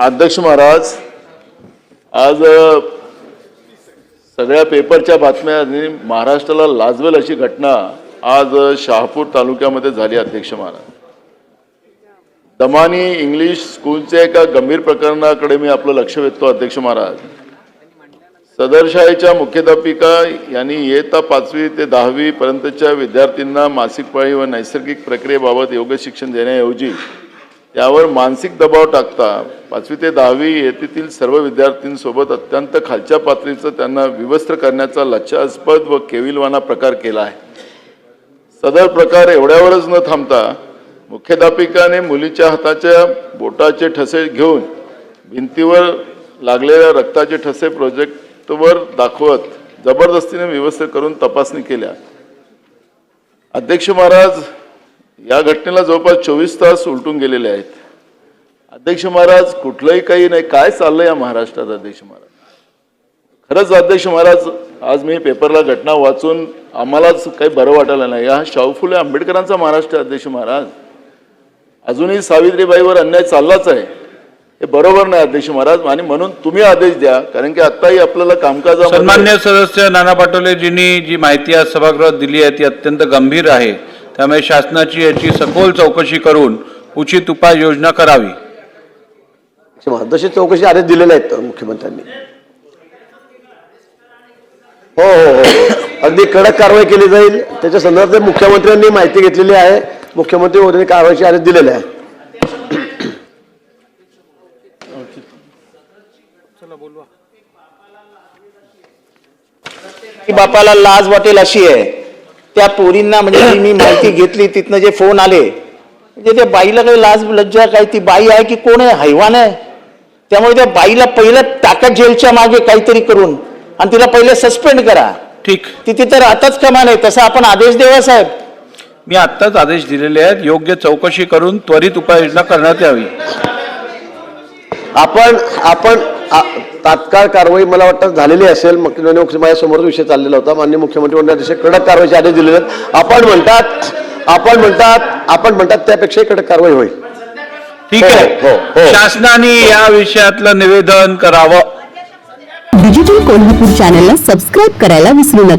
अध्यक्ष महाराज आज सगळ्या पेपरच्या बातम्या महाराष्ट्राला लाजवेल अशी घटना आज शहापूर तालुक्यामध्ये झाली अध्यक्ष महाराज. दमानी इंग्लिश स्कूलच्या एका गंभीर प्रकरणाकडे मी आपलं लक्ष वेधतो अध्यक्ष महाराज. सदरशाळेच्या मुख्याध्यापिका यांनी इयत्ता पाचवी ते दहावी पर्यंतच्या विद्यार्थ्यांना मासिक पाळी व नैसर्गिक प्रक्रियेबाबत योग्य शिक्षण देण्याऐवजी त्यावर मानसिक दबाव टाकता. पाचवी ते दहावी येथील सर्व विद्यार्थ्यांसोबत अत्यंत खालच्या पातळीचं त्यांना विवस्त्र करण्याचा लक्षास्पद व केविलवाना प्रकार केला आहे. सदर प्रकार एवढ्यावरच न थांबता मुख्याध्यापिकाने मुलीच्या हाताच्या बोटाचे ठसे घेऊन भिंतीवर लागलेल्या रक्ताचे ठसे प्रोजेक्टवर दाखवत जबरदस्तीने व्यवस्था करून तपासणी केल्या. अध्यक्ष महाराज या घटनेला जवळपास चोवीस तास उलटून गेलेले आहेत. अध्यक्ष महाराज कुठलंही काही नाही. काय चाललंय या महाराष्ट्रात अध्यक्ष महाराज? खरंच अध्यक्ष महाराज आज मी पेपरला घटना वाचून आम्हालाच काही बरं वाटायला नाही. हा शाहू फुले आंबेडकरांचा महाराष्ट्र अध्यक्ष महाराज. अजूनही सावित्रीबाईवर अन्याय चाललाच आहे. हे बरोबर नाही अध्यक्ष महाराज. आणि म्हणून तुम्ही आदेश द्या कारण की आताही आपल्याला कामकाज सन्मान्य सदस्य नाना पाटोलेजींनी जी माहिती आज सभागृहात दिली आहे ती अत्यंत गंभीर आहे. त्यामुळे शासनाची याची सखोल चौकशी करून उचित उपाययोजना करावी. जसे चौकशी आदेश दिलेले आहेत मुख्यमंत्र्यांनी. हो हो हो. अगदी कडक कारवाई केली जाईल. त्याच्या संदर्भात मुख्यमंत्र्यांनी माहिती घेतलेली आहे. मुख्यमंत्री महोदयांनी कारवाईचे आदेश दिलेले आहे. की बापाला लाज वाटेल अशी आहे. त्या पोरींना म्हणजे जी मी माहिती घेतली तिथनं जे फोन आले म्हणजे त्या बाईला काही लाज लज्जा काय? ती बाई आहे की कोण आहे? हैवान आहे. त्यामुळे त्या बाईला पहिलं टाका जेलच्या मागे काहीतरी करून आणि तिला पहिले सस्पेंड करा. ठीक. तिथे तर आताच कमान आहे तसा आपण आदेश देवा साहेब. मी आत्ताच आदेश दिलेले आहेत योग्य चौकशी करून त्वरित उपाययोजना करण्यात यावी. आपण आपण तात्काळ कारवाई मला वाटतं झालेली असेल. मग माझ्यासमोर विषय चाललेला होता. मान्य मुख्यमंत्री मंडळाचे कडक कारवाईचे आदेश दिलेले आहेत. आपण म्हणतात आपण म्हणतात आपण म्हणतात त्यापेक्षाही कडक कारवाई होईल. ठीक हो, हो, आहे हो. शासनाने या विषयातलं निवेदन करावं. डिजिटल कोल्हापूर चॅनलला सबस्क्राईब करायला विसरू नका.